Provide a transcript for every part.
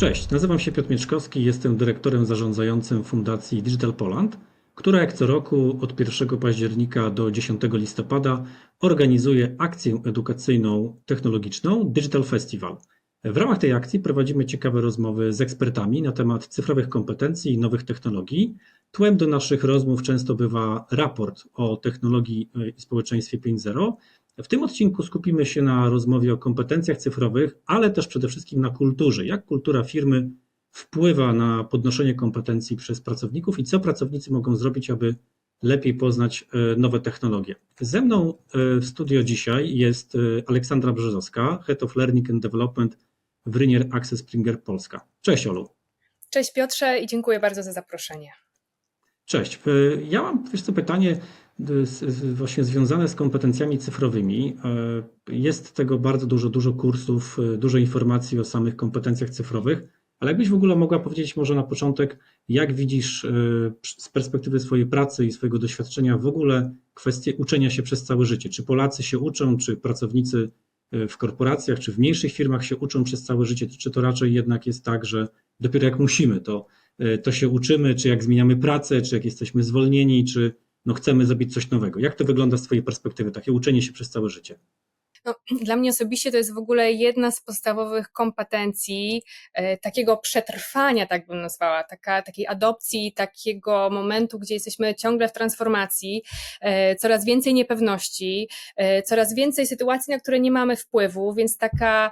Cześć, nazywam się Piotr Mieczkowski, jestem dyrektorem zarządzającym Fundacji Digital Poland, która jak co roku od 1 października do 10 listopada organizuje akcję edukacyjną technologiczną Digital Festival. W ramach tej akcji prowadzimy ciekawe rozmowy z ekspertami na temat cyfrowych kompetencji i nowych technologii. Tłem do naszych rozmów często bywa raport o technologii i społeczeństwie 5.0. W tym odcinku skupimy się na rozmowie o kompetencjach cyfrowych, ale też przede wszystkim na kulturze. Jak kultura firmy wpływa na podnoszenie kompetencji przez pracowników i co pracownicy mogą zrobić, aby lepiej poznać e, nowe technologie. Ze mną e, w studio dzisiaj jest e, Aleksandra Brzezowska, Head of Learning and Development w Rynier Access Springer Polska. Cześć Olu. Cześć Piotrze i dziękuję bardzo za zaproszenie. Cześć. Ja mam wiesz co, pytanie właśnie związane z kompetencjami cyfrowymi. Jest tego bardzo dużo, dużo kursów, dużo informacji o samych kompetencjach cyfrowych, ale jakbyś w ogóle mogła powiedzieć może na początek, jak widzisz z perspektywy swojej pracy i swojego doświadczenia w ogóle kwestię uczenia się przez całe życie? Czy Polacy się uczą, czy pracownicy w korporacjach, czy w mniejszych firmach się uczą przez całe życie, czy to raczej jednak jest tak, że dopiero jak musimy, to, to się uczymy, czy jak zmieniamy pracę, czy jak jesteśmy zwolnieni, czy no chcemy zrobić coś nowego. Jak to wygląda z Twojej perspektywy, takie uczenie się przez całe życie? No, dla mnie osobiście to jest w ogóle jedna z podstawowych kompetencji e, takiego przetrwania, tak bym nazwała, taka, takiej adopcji, takiego momentu, gdzie jesteśmy ciągle w transformacji, e, coraz więcej niepewności, e, coraz więcej sytuacji, na które nie mamy wpływu, więc taka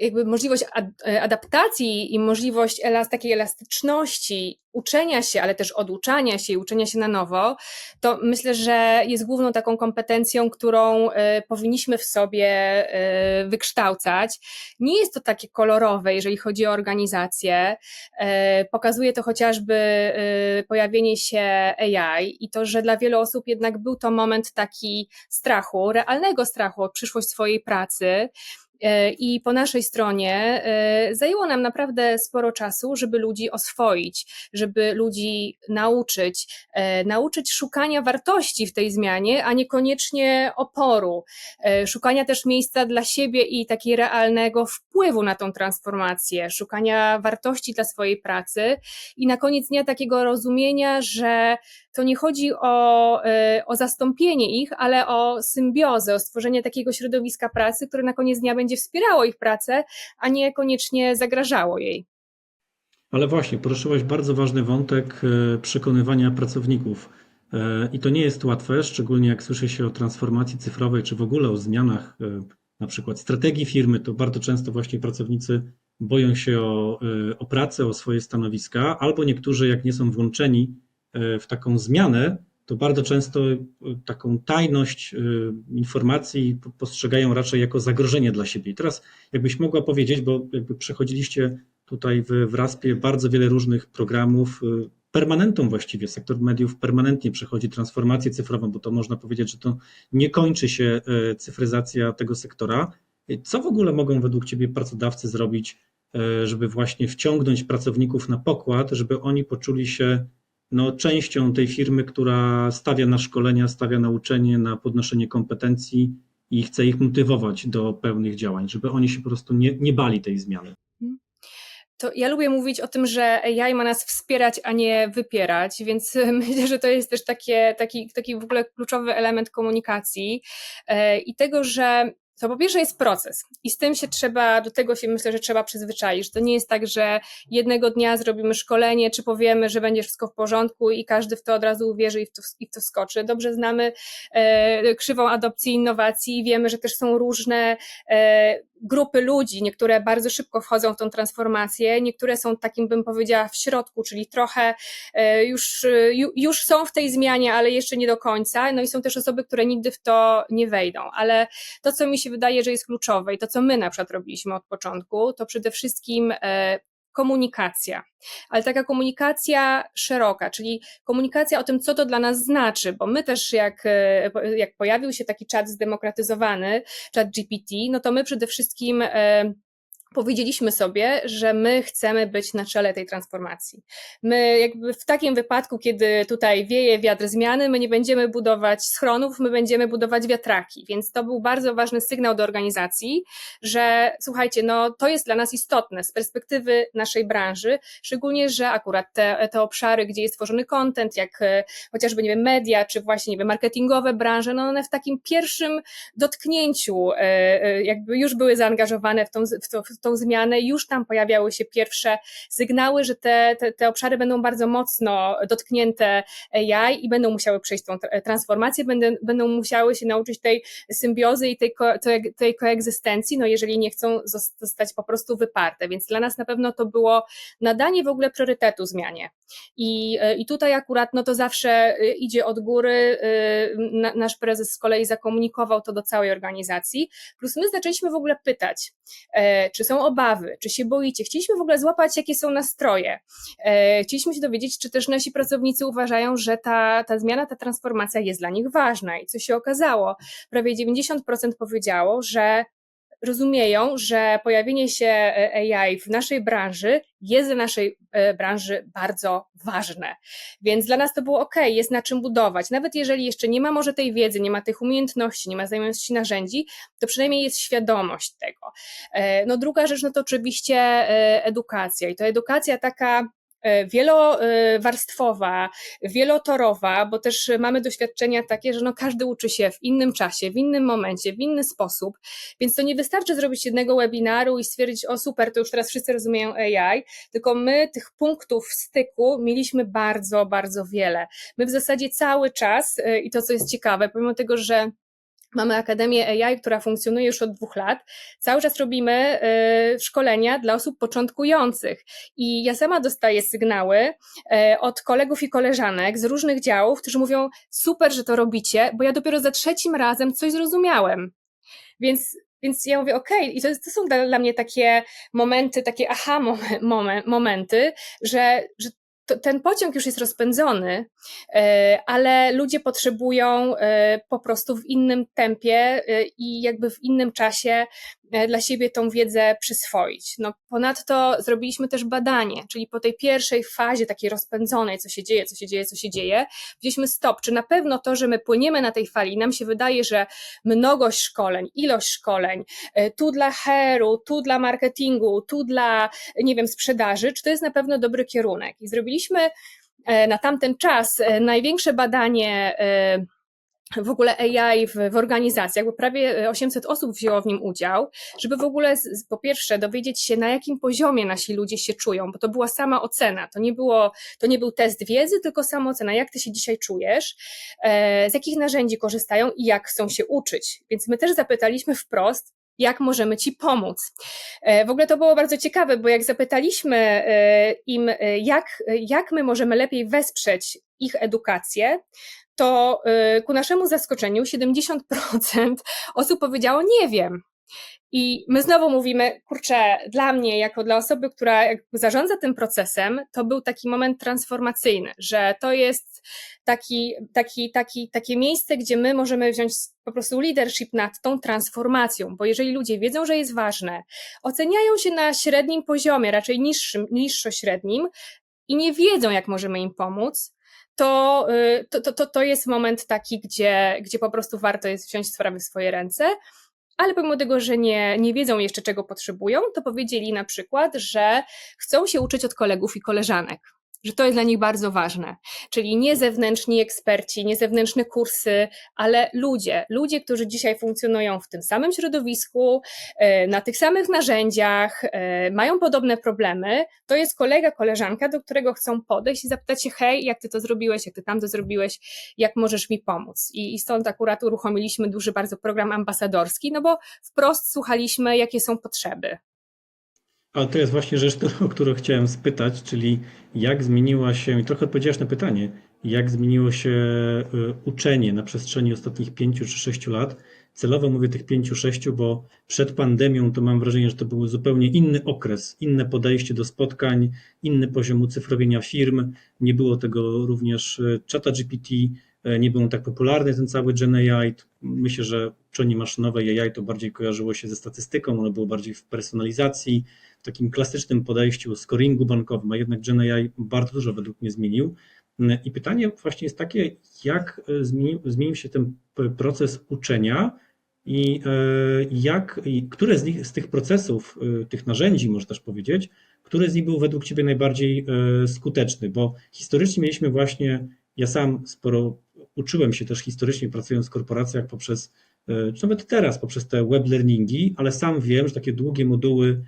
jakby możliwość e, adaptacji i możliwość takiej elastyczności, uczenia się, ale też oduczania się i uczenia się na nowo, to myślę, że jest główną taką kompetencją, którą y, powinniśmy w sobie y, wykształcać. Nie jest to takie kolorowe, jeżeli chodzi o organizację. Y, pokazuje to chociażby pojawienie się AI i to, że dla wielu osób jednak był to moment taki strachu, realnego strachu o przyszłość swojej pracy, I po naszej stronie e, zajęło nam naprawdę sporo czasu, żeby ludzi oswoić, żeby ludzi nauczyć, e, nauczyć szukania wartości w tej zmianie, a niekoniecznie oporu, szukania też miejsca dla siebie i takiego realnego wpływu na tą transformację, szukania wartości dla swojej pracy i na koniec dnia takiego rozumienia, że to nie chodzi o, o zastąpienie ich, ale o symbiozę, o stworzenie takiego środowiska pracy, które na koniec dnia będzie będzie wspierało ich pracę, a nie koniecznie zagrażało jej. Ale właśnie, poruszyłaś bardzo ważny wątek e, przekonywania pracowników. E, I to nie jest łatwe, szczególnie jak słyszy się o transformacji cyfrowej, czy w ogóle o zmianach, e, na przykład strategii firmy, to bardzo często właśnie pracownicy boją się o, o pracę, o swoje stanowiska, albo niektórzy, jak nie są włączeni w taką zmianę, to bardzo często y, taką tajność y, informacji postrzegają raczej jako zagrożenie dla siebie. I teraz, jakbyś mogła powiedzieć, bo jakby przechodziliście tutaj w, w RASP-ie bardzo wiele różnych programów, y, permanentą właściwie, sektor mediów permanentnie przechodzi transformację cyfrową, bo to można powiedzieć, że to nie kończy się cyfryzacja tego sektora. Co w ogóle mogą według Ciebie pracodawcy zrobić, żeby właśnie wciągnąć pracowników na pokład, żeby oni poczuli się no, częścią tej firmy, która stawia na szkolenia, stawia na uczenie, na podnoszenie kompetencji i chce ich motywować do pełnych działań, żeby oni się po prostu nie, nie bali tej zmiany. Mhm. To ja lubię mówić o tym, że AI ma nas wspierać, a nie wypierać, więc myślę, że to jest też takie, taki, taki w ogóle kluczowy element komunikacji e, i tego, że to po pierwsze jest proces i z tym się trzeba, do tego się myślę, że trzeba przyzwyczaić. To nie jest tak, że jednego dnia zrobimy szkolenie, czy powiemy, że będzie wszystko w porządku i każdy w to od razu uwierzy i w to, i w to skoczy. Dobrze znamy e, krzywą adopcji innowacji i wiemy, że też są różne e, grupy ludzi, niektóre bardzo szybko wchodzą w tą transformację, niektóre są takim, bym powiedziała, w środku, czyli trochę e, już, e, już są w tej zmianie, ale jeszcze nie do końca. No i są też osoby, które nigdy w to nie wejdą. Ale to, co mi się wydaje, że jest kluczowe i to, co my na przykład robiliśmy od początku, to przede wszystkim e, komunikacja, ale taka komunikacja szeroka, czyli komunikacja o tym, co to dla nas znaczy, bo my też jak, e, jak pojawił się taki czat zdemokratyzowany, czat GPT, no to my przede wszystkim e, powiedzieliśmy sobie, że my chcemy być na czele tej transformacji. My jakby w takim wypadku, kiedy tutaj wieje wiatr zmiany, my nie będziemy budować schronów, my będziemy budować wiatraki. Więc to był bardzo ważny sygnał do organizacji, że słuchajcie, no to jest dla nas istotne z perspektywy naszej branży, szczególnie, że akurat te, te obszary, gdzie jest tworzony content, jak e, chociażby, nie wiem, media, czy właśnie, nie wiem, marketingowe branże, no one w takim pierwszym dotknięciu e, e, jakby już były zaangażowane w tą, w to, w tą zmianę, już tam pojawiały się pierwsze sygnały, że te, te, te obszary będą bardzo mocno dotknięte AI i będą musiały przejść tą tra- transformację, będą, będą musiały się nauczyć tej symbiozy i tej, ko, tej, tej koegzystencji, no jeżeli nie chcą zos- zostać po prostu wyparte. Więc dla nas na pewno to było nadanie w ogóle priorytetu zmianie. I, i tutaj akurat no to zawsze y, idzie od góry. na- Nasz prezes z kolei zakomunikował to do całej organizacji. Plus my zaczęliśmy w ogóle pytać, e, czy są obawy, czy się boicie. Chcieliśmy w ogóle złapać, jakie są nastroje. E, Chcieliśmy się dowiedzieć, czy też nasi pracownicy uważają, że ta, ta zmiana, ta transformacja jest dla nich ważna. I co się okazało? Prawie 90% powiedziało, że rozumieją, że pojawienie się e, AI w naszej branży jest dla naszej e, branży bardzo ważne. Więc dla nas to było ok, jest na czym budować. Nawet jeżeli jeszcze nie ma może tej wiedzy, nie ma tych umiejętności, nie ma znajomości narzędzi, to przynajmniej jest świadomość tego. E, No druga rzecz, no to oczywiście edukacja i to edukacja taka wielowarstwowa, wielotorowa, bo też mamy doświadczenia takie, że no każdy uczy się w innym czasie, w innym momencie, w inny sposób, więc to nie wystarczy zrobić jednego webinaru i stwierdzić, o super, to już teraz wszyscy rozumieją AI, tylko my tych punktów styku mieliśmy bardzo, bardzo wiele. My w zasadzie cały czas, e, i to co jest ciekawe, pomimo tego, że Mamy Akademię AI, która funkcjonuje już od dwóch lat. Cały czas robimy y, szkolenia dla osób początkujących. I ja sama dostaję sygnały y, od kolegów i koleżanek z różnych działów, którzy mówią: Super, że to robicie, bo ja dopiero za trzecim razem coś zrozumiałem. Więc, więc ja mówię: OK, i to, to są dla, dla mnie takie momenty, takie aha momen- momen- momenty, że, że to, ten pociąg już jest rozpędzony, e, ale ludzie potrzebują e, po prostu w innym tempie e, i jakby w innym czasie dla siebie tą wiedzę przyswoić. No, ponadto zrobiliśmy też badanie, czyli po tej pierwszej fazie takiej rozpędzonej, co się dzieje, co się dzieje, co się dzieje, wzięliśmy stop, czy na pewno to, że my płyniemy na tej fali, nam się wydaje, że mnogość szkoleń, ilość szkoleń, e, tu dla HR-u, tu dla marketingu, tu dla, nie wiem, sprzedaży, czy to jest na pewno dobry kierunek. I zrobiliśmy e, na tamten czas e, największe badanie e, w ogóle AI w, w organizacjach, bo prawie 800 osób wzięło w nim udział, żeby w ogóle z, po pierwsze dowiedzieć się, na jakim poziomie nasi ludzie się czują, bo to była sama ocena, to nie, było, to nie był test wiedzy, tylko sama ocena, jak ty się dzisiaj czujesz, e, z jakich narzędzi korzystają i jak chcą się uczyć. Więc my też zapytaliśmy wprost, jak możemy Ci pomóc. E, W ogóle to było bardzo ciekawe, bo jak zapytaliśmy e, im, e, jak, jak my możemy lepiej wesprzeć ich edukację, to y, ku naszemu zaskoczeniu 70% osób powiedziało nie wiem. I my znowu mówimy, kurczę, dla mnie, jako dla osoby, która zarządza tym procesem, to był taki moment transformacyjny, że to jest taki, taki, taki, takie miejsce, gdzie my możemy wziąć po prostu leadership nad tą transformacją, bo jeżeli ludzie wiedzą, że jest ważne, oceniają się na średnim poziomie, raczej niższym, niższo średnim i nie wiedzą, jak możemy im pomóc, to, to, to, to jest moment taki, gdzie, gdzie po prostu warto jest wziąć sprawy w swoje ręce. Ale pomimo tego, że nie, nie wiedzą jeszcze czego potrzebują, to powiedzieli na przykład, że chcą się uczyć od kolegów i koleżanek że to jest dla nich bardzo ważne. Czyli nie zewnętrzni eksperci, nie zewnętrzne kursy, ale ludzie, ludzie, którzy dzisiaj funkcjonują w tym samym środowisku, na tych samych narzędziach, mają podobne problemy, to jest kolega, koleżanka, do którego chcą podejść i zapytać się, hej, jak ty to zrobiłeś, jak ty tam to zrobiłeś, jak możesz mi pomóc. I, i stąd akurat uruchomiliśmy duży bardzo program ambasadorski, no bo wprost słuchaliśmy, jakie są potrzeby. Ale to jest właśnie rzecz, o którą chciałem spytać, czyli jak zmieniła się, i trochę odpowiedziałeś na pytanie, jak zmieniło się uczenie na przestrzeni ostatnich pięciu czy sześciu lat. Celowo mówię tych pięciu, sześciu, bo przed pandemią to mam wrażenie, że to był zupełnie inny okres, inne podejście do spotkań, inny poziom ucyfrowienia firm. Nie było tego również czata GPT, e, nie był tak popularny, ten cały Gen AI. Myślę, że uczenie maszynowe AI to bardziej kojarzyło się ze statystyką, ono było bardziej w personalizacji, w takim klasycznym podejściu, scoringu bankowym, a jednak Gen AI bardzo dużo według mnie zmienił. I pytanie właśnie jest takie, jak e, zmienił, zmienił się ten proces uczenia i e, jak, i które z, nich, z tych procesów, e, tych narzędzi, można też powiedzieć, który z nich był według Ciebie najbardziej skuteczny? Bo historycznie mieliśmy właśnie, ja sam sporo uczyłem się też historycznie pracując w korporacjach poprzez, czy nawet teraz poprzez te web learningi, ale sam wiem, że takie długie moduły,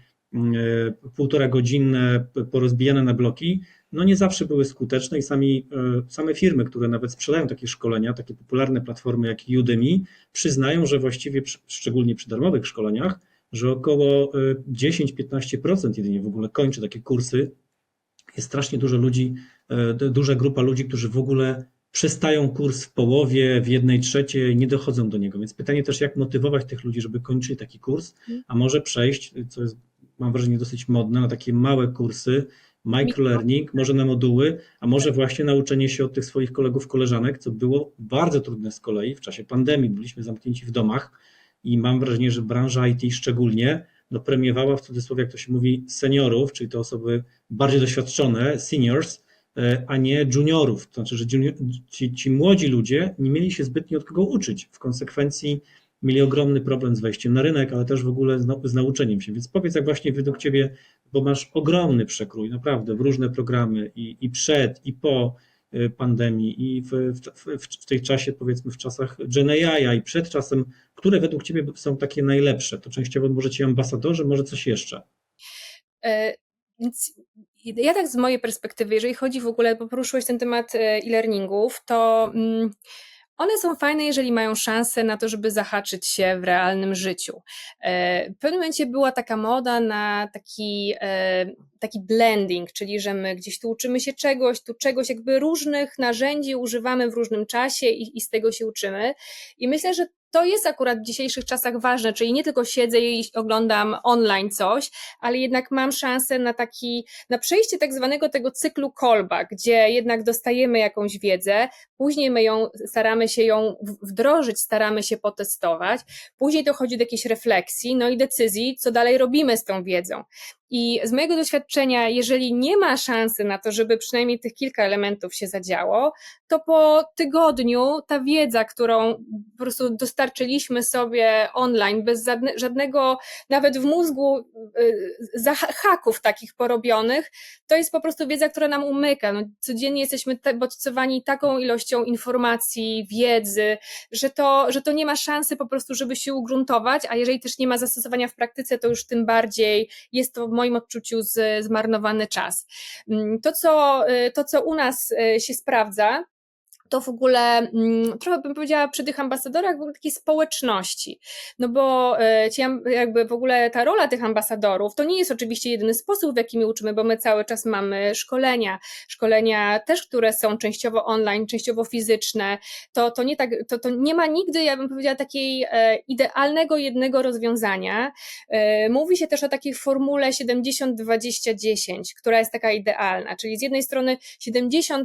półtora godzinne, porozbijane na bloki, no nie zawsze były skuteczne i sami, e, same firmy, które nawet sprzedają takie szkolenia, takie popularne platformy jak Udemy, przyznają, że właściwie, szczególnie przy darmowych szkoleniach, że około 10-15% e, jedynie w ogóle kończy takie kursy. Jest strasznie dużo ludzi, e, duża grupa ludzi, którzy w ogóle przestają kurs w połowie, w jednej trzeciej, nie dochodzą do niego. Więc pytanie też, jak motywować tych ludzi, żeby kończyli taki kurs, a może przejść, co jest, mam wrażenie, dosyć modne, na takie małe kursy, microlearning, może na moduły, a może właśnie nauczenie się od tych swoich kolegów, koleżanek, co było bardzo trudne z kolei w czasie pandemii. Byliśmy zamknięci w domach i mam wrażenie, że branża IT szczególnie no, premiowała w cudzysłowie, jak to się mówi, seniorów, czyli te osoby bardziej doświadczone, seniors, e, a nie juniorów. To znaczy, że junior, ci, ci młodzi ludzie nie mieli się zbytnio od kogo uczyć. W konsekwencji mieli ogromny problem z wejściem na rynek, ale też w ogóle z, z nauczeniem się. Więc powiedz, jak właśnie według Ciebie, bo masz ogromny przekrój, naprawdę, w różne programy i, i przed, i po y, pandemii, i w, w, w, tej czasie, powiedzmy, w czasach Gen AI, i przed czasem, które według Ciebie są takie najlepsze? To częściowo może Ci ambasadorzy, może coś jeszcze? E, więc ja tak z mojej perspektywy, jeżeli chodzi w ogóle, bo poruszyłeś ten temat e, e-learningów, to. One są fajne, jeżeli mają szansę na to, żeby zahaczyć się w realnym życiu. E, w pewnym momencie była taka moda na taki, e, taki blending, czyli że my gdzieś tu uczymy się czegoś, tu czegoś, jakby różnych narzędzi używamy w różnym czasie i, i z tego się uczymy. I myślę, że to jest akurat w dzisiejszych czasach ważne, czyli nie tylko siedzę i oglądam online coś, ale jednak mam szansę na taki, na przejście tak zwanego tego cyklu callback, gdzie jednak dostajemy jakąś wiedzę, później my ją, staramy się ją wdrożyć, staramy się potestować, później dochodzi do jakiejś refleksji, no i decyzji, co dalej robimy z tą wiedzą. I z mojego doświadczenia, jeżeli nie ma szansy na to, żeby przynajmniej tych kilka elementów się zadziało, to po tygodniu ta wiedza, którą po prostu dostarczyliśmy sobie online, bez żadnego, nawet w mózgu, y, haków takich porobionych, to jest po prostu wiedza, która nam umyka. No, codziennie jesteśmy bodźcowani taką ilością informacji, wiedzy, że to, że to nie ma szansy po prostu, żeby się ugruntować, a jeżeli też nie ma zastosowania w praktyce, to już tym bardziej jest to moim odczuciu zmarnowany czas. Mm, to, co, y, to, co u nas y, się sprawdza, to w ogóle mm, trochę bym powiedziała przy tych ambasadorach w ogóle takiej społeczności. No bo e, ci, jakby w ogóle ta rola tych ambasadorów to nie jest oczywiście jedyny sposób, w jaki my uczymy, bo my cały czas mamy szkolenia, szkolenia też, które są częściowo online, częściowo fizyczne. To, to, nie, tak, to, to nie ma nigdy, ja bym powiedziała, takiej e, idealnego jednego rozwiązania. E, mówi się też o takiej formule 70-20-10, która jest taka idealna, czyli z jednej strony 70%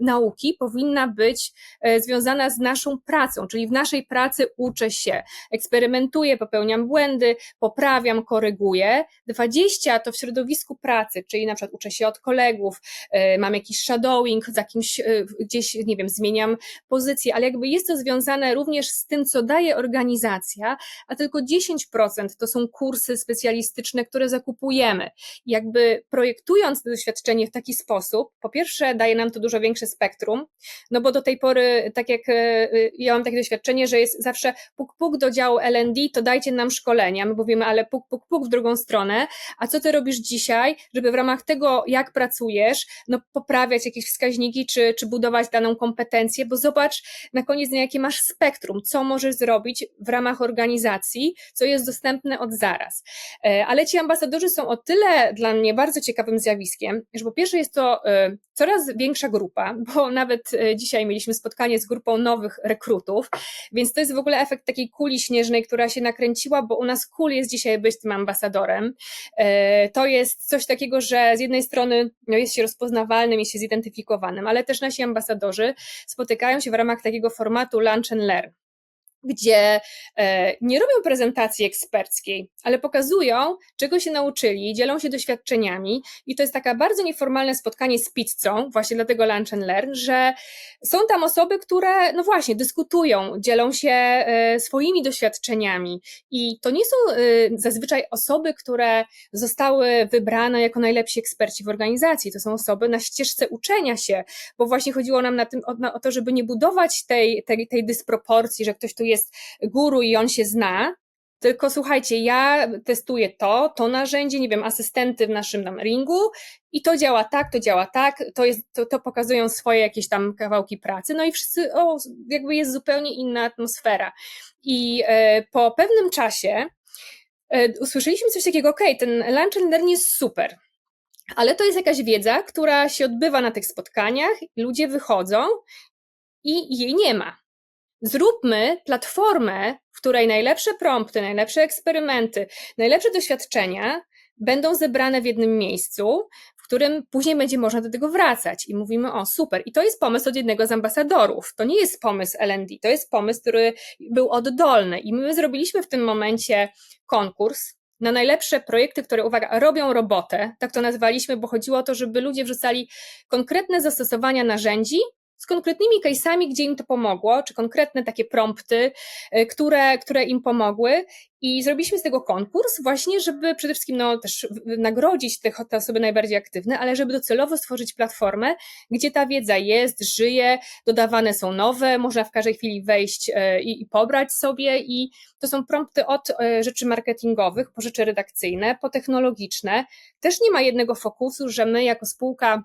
nauki, nauki powinna być e, związana z naszą pracą, czyli w naszej pracy uczę się, eksperymentuję, popełniam błędy, poprawiam, koryguję. 20 to w środowisku pracy, czyli na przykład uczę się od kolegów, e, mam jakiś shadowing, z jakimś e, gdzieś, nie wiem, zmieniam pozycję, ale jakby jest to związane również z tym, co daje organizacja, a tylko 10% to są kursy specjalistyczne, które zakupujemy. jakby projektując to doświadczenie w taki sposób, po pierwsze daje nam to dużo większe spektrum, spektrum, no bo do tej pory, tak jak e, ja mam takie doświadczenie, że jest zawsze puk puk do działu L&D, to dajcie nam szkolenia, my mówimy, ale puk puk puk w drugą stronę, a co ty robisz dzisiaj, żeby w ramach tego, jak pracujesz, no poprawiać jakieś wskaźniki, czy, czy budować daną kompetencję, bo zobacz na koniec dnia, jakie masz spektrum, co możesz zrobić w ramach organizacji, co jest dostępne od zaraz. E, ale ci ambasadorzy są o tyle dla mnie bardzo ciekawym zjawiskiem, że po pierwsze jest to e, coraz większa grupa, bo nawet e, dzisiaj mieliśmy spotkanie z grupą nowych rekrutów, więc to jest w ogóle efekt takiej kuli śnieżnej, która się nakręciła, bo u nas cool jest dzisiaj być tym ambasadorem. E, To jest coś takiego, że z jednej strony no, jest się rozpoznawalnym, jest się zidentyfikowanym, ale też nasi ambasadorzy spotykają się w ramach takiego formatu lunch and learn gdzie e, nie robią prezentacji eksperckiej, ale pokazują, czego się nauczyli, dzielą się doświadczeniami i to jest taka bardzo nieformalne spotkanie z pizzą, właśnie dlatego Lunch and Learn, że są tam osoby, które, no właśnie, dyskutują, dzielą się e, swoimi doświadczeniami. I to nie są e, zazwyczaj osoby, które zostały wybrane jako najlepsi eksperci w organizacji, to są osoby na ścieżce uczenia się, bo właśnie chodziło nam na tym, o, to, żeby nie budować tej, tej, tej dysproporcji, że ktoś tu jest guru i on się zna, tylko słuchajcie, ja testuję to, to narzędzie, nie wiem, asystenty w naszym tam ringu i to działa tak, to działa tak, to, jest, to, to pokazują swoje jakieś tam kawałki pracy, no i wszyscy, o, jakby jest zupełnie inna atmosfera. I e, po pewnym czasie e, usłyszeliśmy coś takiego, okej, ten lunch and learn jest super, ale to jest jakaś wiedza, która się odbywa na tych spotkaniach, ludzie wychodzą i jej nie ma. Zróbmy platformę, w której najlepsze prompty, najlepsze eksperymenty, najlepsze doświadczenia będą zebrane w jednym miejscu, w którym później będzie można do tego wracać. I mówimy, o super. I to jest pomysł od jednego z ambasadorów. To nie jest pomysł LD, to jest pomysł, który był oddolny. I my zrobiliśmy w tym momencie konkurs na najlepsze projekty, które, uwaga, robią robotę. Tak to nazwaliśmy, bo chodziło o to, żeby ludzie wrzucali konkretne zastosowania narzędzi z konkretnymi case'ami, gdzie im to pomogło, czy konkretne takie prompty, y, które, które im pomogły. I zrobiliśmy z tego konkurs właśnie, żeby przede wszystkim no, też nagrodzić te, te osoby najbardziej aktywne, ale żeby docelowo stworzyć platformę, gdzie ta wiedza jest, żyje, dodawane są nowe, można w każdej chwili wejść e, i, i pobrać sobie i to są prompty od e, rzeczy marketingowych, po rzeczy redakcyjne, po technologiczne. Też nie ma jednego fokusu, że my jako spółka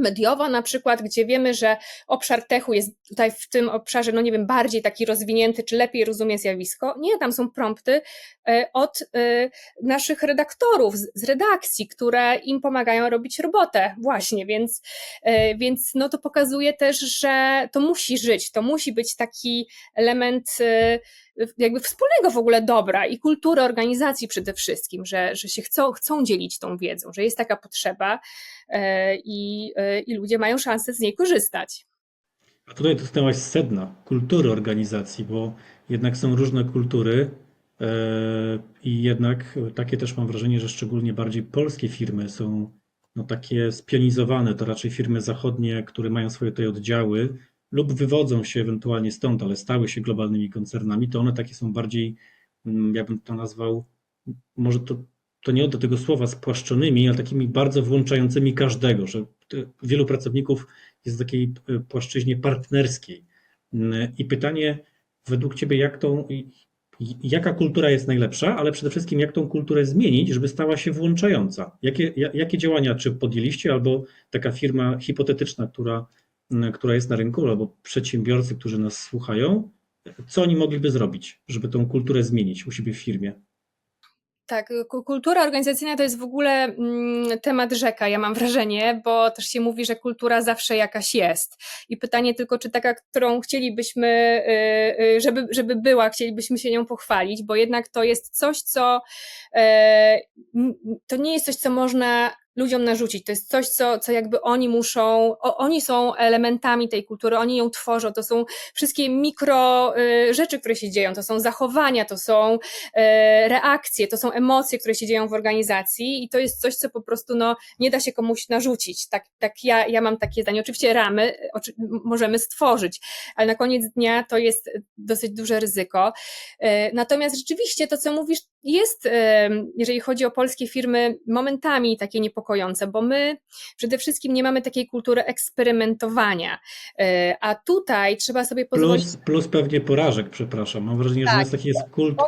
mediowa na przykład, gdzie wiemy, że obszar techu jest tutaj w tym obszarze, no nie wiem, bardziej taki rozwinięty, czy lepiej rozumie zjawisko. Nie, tam są prompty e, od e, naszych redaktorów z redakcji, które im pomagają robić robotę właśnie, więc, e, więc no to pokazuje też, że to musi żyć, to musi być taki element jakby wspólnego w ogóle dobra i kultury organizacji przede wszystkim, że, że się chcą, chcą dzielić tą wiedzą, że jest taka potrzeba e, i, e, i ludzie mają szansę z niej korzystać. A tutaj dotknęłaś sedna kultury organizacji, bo jednak są różne kultury e, i jednak takie też mam wrażenie, że szczególnie bardziej polskie firmy są no, takie spionizowane. To raczej firmy zachodnie, które mają swoje tutaj oddziały lub wywodzą się ewentualnie stąd, ale stały się globalnymi koncernami, to one takie są bardziej, mm, ja bym to nazwał, może to, to nie do tego słowa spłaszczonymi, ale takimi bardzo włączającymi każdego, że wielu pracowników jest w takiej y, płaszczyźnie partnerskiej. Mm, I pytanie według Ciebie, jak tą, jaka kultura jest najlepsza, ale przede wszystkim jak tą kulturę zmienić, żeby stała się włączająca? Jakie, ja- jakie działania czy podjęliście, albo taka firma hipotetyczna, która, która jest na rynku, albo przedsiębiorcy, którzy nas słuchają, co oni mogliby zrobić, żeby tą kulturę zmienić u siebie w firmie? Tak, ku- kultura organizacyjna to jest w ogóle mm, temat rzeka, ja mam wrażenie, bo też się mówi, że kultura zawsze jakaś jest. I pytanie tylko, czy taka, którą chcielibyśmy, y, y, żeby, żeby była, chcielibyśmy się nią pochwalić, bo jednak to jest coś, co e, to nie jest coś, co można ludziom narzucić. To jest coś, co, co jakby oni muszą, o, oni są elementami tej kultury, oni ją tworzą. To są wszystkie mikro y, rzeczy, które się dzieją, to są zachowania, to są e, reakcje, to są emocje, które się dzieją w organizacji i to jest coś, co po prostu no, nie da się komuś narzucić. Tak, tak ja, ja mam takie zdanie. Oczywiście ramy oczy, możemy stworzyć, ale na koniec dnia to jest dosyć duże ryzyko. E, Natomiast rzeczywiście to, co mówisz, jest, jeżeli chodzi o polskie firmy, momentami takie niepokojące, bo my przede wszystkim nie mamy takiej kultury eksperymentowania. E, A tutaj trzeba sobie pozwolić. Plus, plus pewnie porażek, przepraszam. Mam wrażenie, że Tak. jest taki jest kult,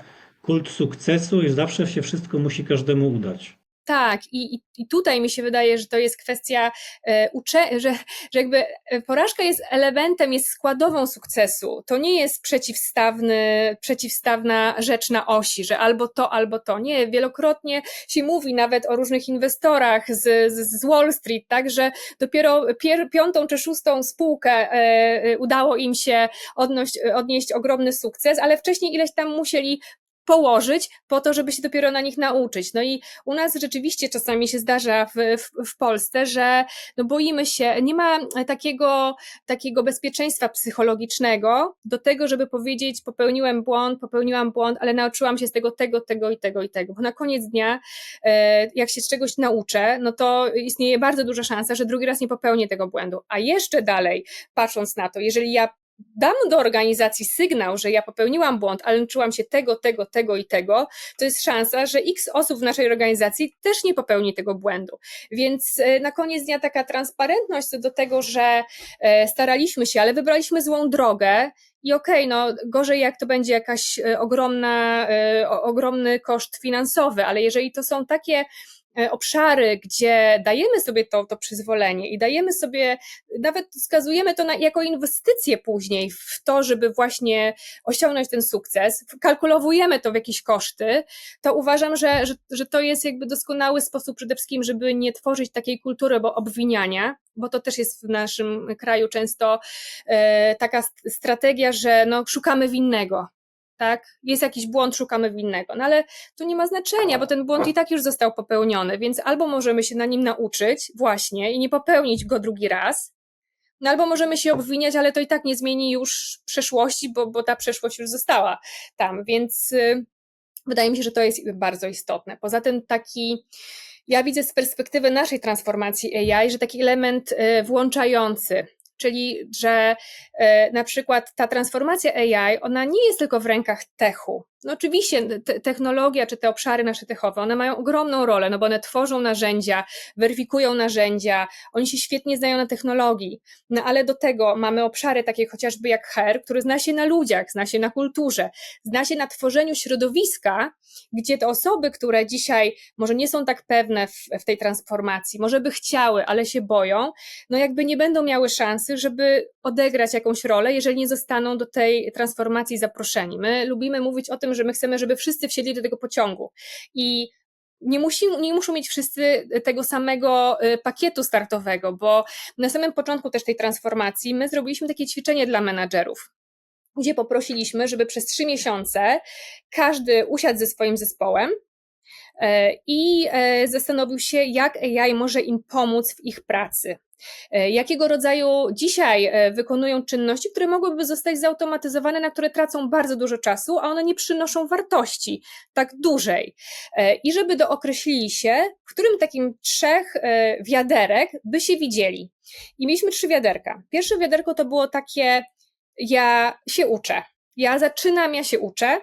kult sukcesu i zawsze się wszystko musi każdemu udać. Tak, i, i, tutaj mi się wydaje, że to jest kwestia e, ucze, że, że jakby e, porażka jest elementem, jest składową sukcesu. To nie jest przeciwstawny, przeciwstawna rzecz na osi, że albo to, albo to. Nie, wielokrotnie się mówi nawet o różnych inwestorach z, z, z Wall Street, tak, że dopiero pier, piątą czy szóstą spółkę e udało im się odnoś, odnieść ogromny sukces, ale wcześniej ileś tam musieli położyć po to, żeby się dopiero na nich nauczyć. No i u nas rzeczywiście czasami się zdarza w, w, w, Polsce, że no boimy się, nie ma takiego, takiego bezpieczeństwa psychologicznego do tego, żeby powiedzieć popełniłem błąd, popełniłam błąd, ale nauczyłam się z tego, tego, tego i tego i tego. Bo na koniec dnia, e, jak się z czegoś nauczę, no to istnieje bardzo duża szansa, że drugi raz nie popełnię tego błędu. A jeszcze dalej, patrząc na to, jeżeli ja dam do organizacji sygnał, że ja popełniłam błąd, ale czułam się tego, tego, tego i tego, to jest szansa, że x osób w naszej organizacji też nie popełni tego błędu. Więc e, na koniec dnia taka transparentność co do tego, że e, staraliśmy się, ale wybraliśmy złą drogę, i okej, okay, no gorzej jak to będzie jakaś e, ogromna, ogromny koszt finansowy, ale jeżeli to są takie obszary, gdzie dajemy sobie to, to przyzwolenie i dajemy sobie, nawet wskazujemy to na, jako inwestycje później w to, żeby właśnie osiągnąć ten sukces, kalkulowujemy to w jakieś koszty, to uważam, że, że, że to jest jakby doskonały sposób przede wszystkim, żeby nie tworzyć takiej kultury bo obwiniania, bo to też jest w naszym kraju często e, taka strategia, że no, szukamy winnego tak? Jest jakiś błąd, szukamy winnego. No ale to nie ma znaczenia, bo ten błąd i tak już został popełniony, więc albo możemy się na nim nauczyć właśnie i nie popełnić go drugi raz, no albo możemy się obwiniać, ale to i tak nie zmieni już przeszłości, bo, bo ta przeszłość już została tam, więc y, wydaje mi się, że to jest bardzo istotne. Poza tym taki, ja widzę z perspektywy naszej transformacji AI, że taki element y, włączający, czyli że e, na przykład ta transformacja AI, ona nie jest tylko w rękach techu, no oczywiście te, technologia czy te obszary nasze techowe, one mają ogromną rolę, no bo one tworzą narzędzia, weryfikują narzędzia, oni się świetnie znają na technologii, no ale do tego mamy obszary takie chociażby jak HER, który zna się na ludziach, zna się na kulturze, zna się na tworzeniu środowiska, gdzie te osoby, które dzisiaj może nie są tak pewne w, w tej transformacji, może by chciały, ale się boją, no jakby nie będą miały szansy, żeby odegrać jakąś rolę, jeżeli nie zostaną do tej transformacji zaproszeni. My lubimy mówić o tym, że my chcemy, żeby wszyscy wsiedli do tego pociągu. I nie, musi, nie muszą mieć wszyscy tego samego y, pakietu startowego, bo na samym początku też tej transformacji my zrobiliśmy takie ćwiczenie dla menadżerów, gdzie poprosiliśmy, żeby przez trzy miesiące każdy usiadł ze swoim zespołem e, i e, zastanowił się, jak AI może im pomóc w ich pracy. E, jakiego rodzaju dzisiaj e, wykonują czynności, które mogłyby zostać zautomatyzowane, na które tracą bardzo dużo czasu, a one nie przynoszą wartości tak dużej. E, I żeby dookreślili się, w którym takim trzech wiaderek by się widzieli. I mieliśmy trzy wiaderka. Pierwsze wiaderko to było takie, ja się uczę. Ja zaczynam, ja się uczę.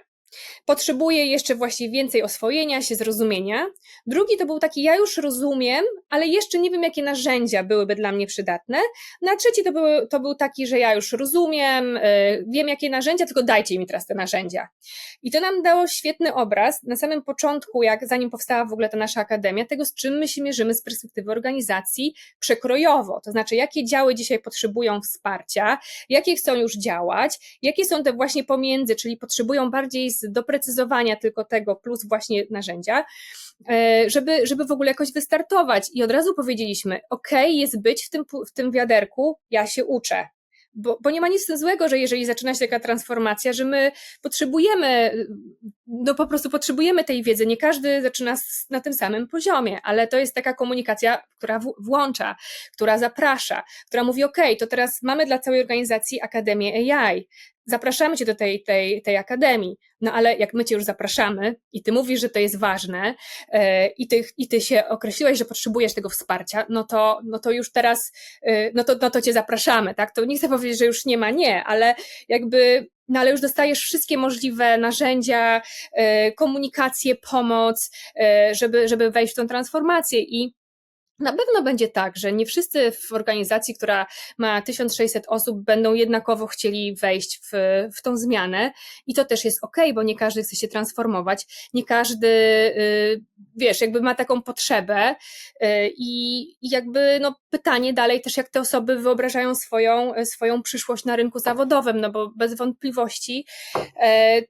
Potrzebuje jeszcze właśnie więcej oswojenia się, zrozumienia. Drugi to był taki, ja już rozumiem, ale jeszcze nie wiem, jakie narzędzia byłyby dla mnie przydatne. Na trzeci to był, to był taki, że ja już rozumiem, yy, wiem, jakie narzędzia, tylko dajcie mi teraz te narzędzia. I to nam dało świetny obraz na samym początku, jak zanim powstała w ogóle ta nasza akademia, tego, z czym my się mierzymy z perspektywy organizacji przekrojowo. To znaczy, jakie działy dzisiaj potrzebują wsparcia, jakie chcą już działać, jakie są te właśnie pomiędzy, czyli potrzebują bardziej doprecyzowania tylko tego, plus właśnie narzędzia, e, żeby, żeby w ogóle jakoś wystartować. I od razu powiedzieliśmy, ok, jest być w tym, w tym wiaderku, ja się uczę. Bo, bo nie ma nic złego, że jeżeli zaczyna się taka transformacja, że my potrzebujemy, no po prostu potrzebujemy tej wiedzy. Nie każdy zaczyna na tym samym poziomie, ale to jest taka komunikacja, która włącza, która zaprasza, która mówi: OK, to teraz mamy dla całej organizacji Akademię AI zapraszamy cię do tej, tej, tej akademii, no ale jak my cię już zapraszamy i ty mówisz, że to jest ważne yy, i, ty, i ty się określiłeś, że potrzebujesz tego wsparcia, no to, no to już teraz, yy, no, to, no to cię zapraszamy, tak? To nie chcę powiedzieć, że już nie ma nie, ale jakby no ale już dostajesz wszystkie możliwe narzędzia, yy, komunikację, pomoc, żeby, żeby wejść w tą transformację i Na pewno będzie tak, że nie wszyscy w organizacji, która ma 1600 osób, będą jednakowo chcieli wejść w, w tą zmianę i to też jest ok, bo nie każdy chce się transformować, nie każdy, y, wiesz, jakby ma taką potrzebę y, i, jakby no, pytanie dalej też, jak te osoby wyobrażają swoją, swoją przyszłość na rynku zawodowym, no bo bez wątpliwości e,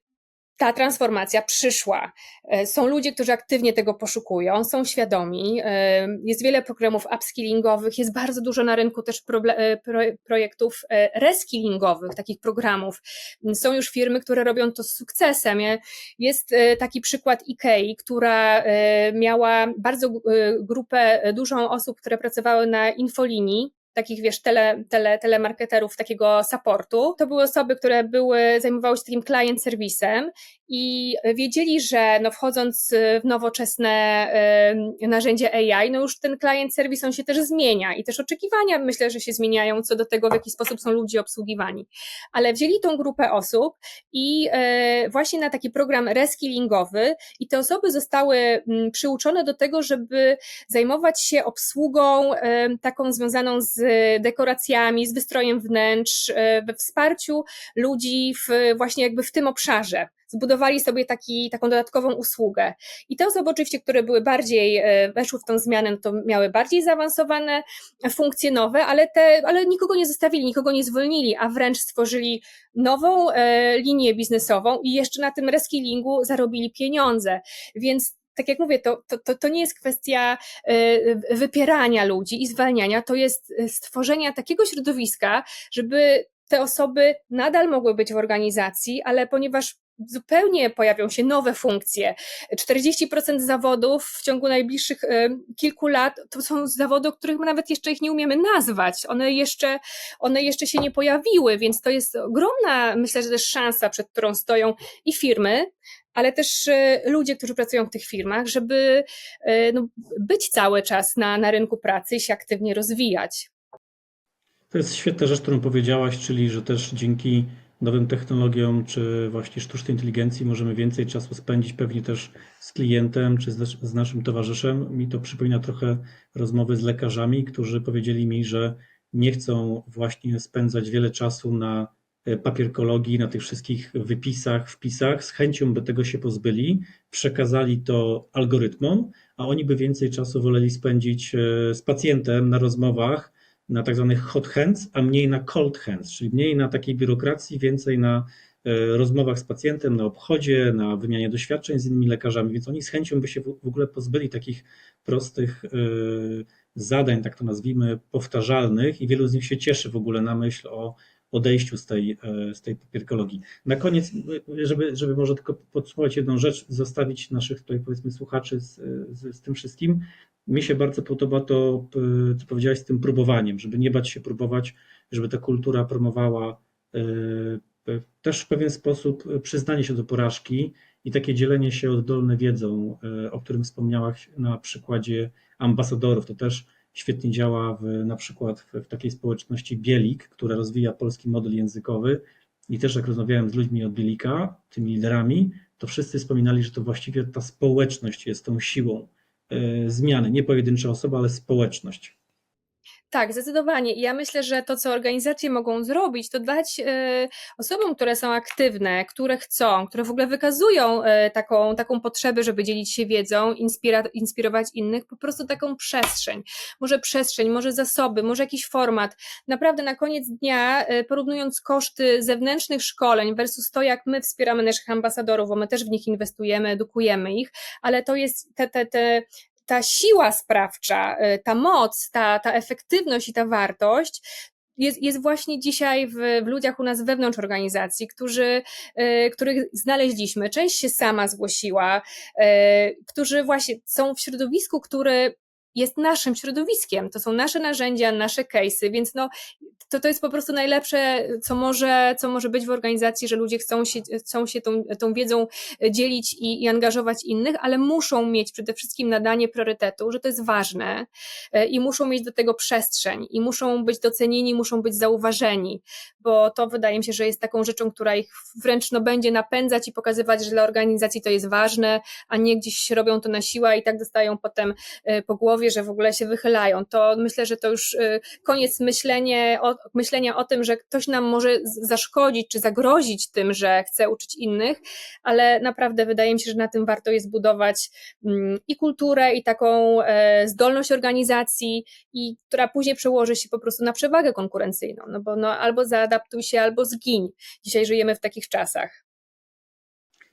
ta transformacja przyszła. E, są ludzie, którzy aktywnie tego poszukują, są świadomi. E, jest wiele programów upskillingowych, jest bardzo dużo na rynku też e, projektów reskillingowych, takich programów. Są już firmy, które robią to z sukcesem. Jest taki przykład IKEA, która miała bardzo grupę, dużą osób, które pracowały na infolinii takich, wiesz, tele, tele, telemarketerów, takiego supportu. To były osoby, które były, zajmowały się takim client serwisem i wiedzieli, że no wchodząc w nowoczesne y, narzędzie AI, no już ten client serwis on się też zmienia i też oczekiwania myślę, że się zmieniają co do tego, w jaki sposób są ludzie obsługiwani. Ale wzięli tą grupę osób i y, właśnie na taki program reskillingowy i te osoby zostały y, przyuczone do tego, żeby zajmować się obsługą taką związaną z dekoracjami, z wystrojem wnętrz, we wsparciu ludzi w, właśnie jakby w tym obszarze zbudowali sobie taki, taką dodatkową usługę. I te osoby oczywiście, które były bardziej, e, weszły w tą zmianę, to miały bardziej zaawansowane funkcje nowe, ale, te, ale nikogo nie zostawili, nikogo nie zwolnili, a wręcz stworzyli nową e, linię biznesową i jeszcze na tym reskillingu zarobili pieniądze. Więc tak jak mówię, to, to, to nie jest kwestia e, wypierania ludzi i zwalniania, to jest stworzenia takiego środowiska, żeby te osoby nadal mogły być w organizacji, ale ponieważ zupełnie pojawią się nowe funkcje. 40% zawodów w ciągu najbliższych e, kilku lat to są zawody, o których my nawet jeszcze ich nie umiemy nazwać. One jeszcze, one jeszcze się nie pojawiły, więc to jest ogromna, myślę, że też szansa, przed którą stoją i firmy, ale też e, ludzie, którzy pracują w tych firmach, żeby e, no, być cały czas na, na rynku pracy i się aktywnie rozwijać. To jest świetna rzecz, którą powiedziałaś, czyli że też dzięki nowym technologiom, czy właśnie sztucznej inteligencji możemy więcej czasu spędzić pewnie też z klientem, czy z, naszym towarzyszem. Mi to przypomina trochę rozmowy z lekarzami, którzy powiedzieli mi, że nie chcą właśnie spędzać wiele czasu na e, papierkologii, na tych wszystkich wypisach, wpisach, z chęcią by tego się pozbyli, przekazali to algorytmom, a oni by więcej czasu woleli spędzić e, z pacjentem na rozmowach, na tak zwanych hot hands, a mniej na cold hands, czyli mniej na takiej biurokracji, więcej na e, rozmowach z pacjentem, na obchodzie, na wymianie doświadczeń z innymi lekarzami, więc oni z chęcią by się w ogóle pozbyli takich prostych e, zadań, tak to nazwijmy, powtarzalnych i wielu z nich się cieszy w ogóle na myśl o odejściu z tej, e, z tej papierkologii. Na koniec, żeby, żeby może tylko podsumować jedną rzecz, zostawić naszych tutaj powiedzmy słuchaczy z, z, z tym wszystkim, mi się bardzo podoba to, co powiedziałeś z tym próbowaniem, żeby nie bać się próbować, żeby ta kultura promowała e, też w pewien sposób przyznanie się do porażki i takie dzielenie się oddolne wiedzą, e, o którym wspomniałaś na przykładzie ambasadorów. To też świetnie działa w, na przykład w, w takiej społeczności Bielik, która rozwija polski model językowy. I też jak rozmawiałem z ludźmi od Bielika, tymi liderami, to wszyscy wspominali, że to właściwie ta społeczność jest tą siłą E, zmiany, nie pojedyncze osoby, ale społeczność. Tak, zdecydowanie. I ja myślę, że to, co organizacje mogą zrobić, to dać y, osobom, które są aktywne, które chcą, które w ogóle wykazują y, taką, taką potrzebę, żeby dzielić się wiedzą, inspira, inspirować innych, po prostu taką przestrzeń. Może przestrzeń, może zasoby, może jakiś format. Naprawdę na koniec dnia, y, porównując koszty zewnętrznych szkoleń versus to, jak my wspieramy naszych ambasadorów, bo my też w nich inwestujemy, edukujemy ich, ale to jest te, te, te ta siła sprawcza, y, ta moc, ta, ta efektywność i ta wartość jest, jest właśnie dzisiaj w, w, ludziach u nas wewnątrz organizacji, którzy, y, których znaleźliśmy. Część się sama zgłosiła, y, którzy właśnie są w środowisku, który jest naszym środowiskiem. To są nasze narzędzia, nasze case'y, więc no, to, to jest po prostu najlepsze, co może, co może być w organizacji, że ludzie chcą się, chcą się tą, tą wiedzą dzielić i, i angażować innych, ale muszą mieć przede wszystkim nadanie priorytetu, że to jest ważne e, i muszą mieć do tego przestrzeń i muszą być docenieni, muszą być zauważeni, bo to wydaje mi się, że jest taką rzeczą, która ich wręcz no, będzie napędzać i pokazywać, że dla organizacji to jest ważne, a nie gdzieś robią to na siłę i tak dostają potem e, po głowie że w ogóle się wychylają. To myślę, że to już y, koniec myślenie o, myślenia o tym, że ktoś nam może zaszkodzić czy zagrozić tym, że chce uczyć innych, ale naprawdę wydaje mi się, że na tym warto jest budować mm, i kulturę, i taką e, zdolność organizacji, i która później przełoży się po prostu na przewagę konkurencyjną, no bo no, albo zaadaptuj się, albo zgiń. Dzisiaj żyjemy w takich czasach.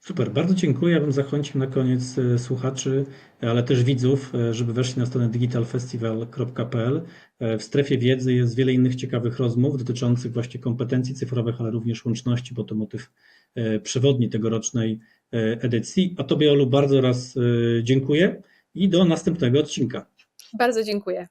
Super, bardzo dziękuję. Ja bym zachęcił na koniec e, słuchaczy, ale też widzów, e, żeby weszli na stronę digitalfestival.pl. E, W strefie wiedzy jest wiele innych ciekawych rozmów dotyczących właśnie kompetencji cyfrowych, ale również łączności, bo to motyw e, przewodni tegorocznej e, edycji. A Tobie, Olu, bardzo raz e, dziękuję i do następnego odcinka. Bardzo dziękuję.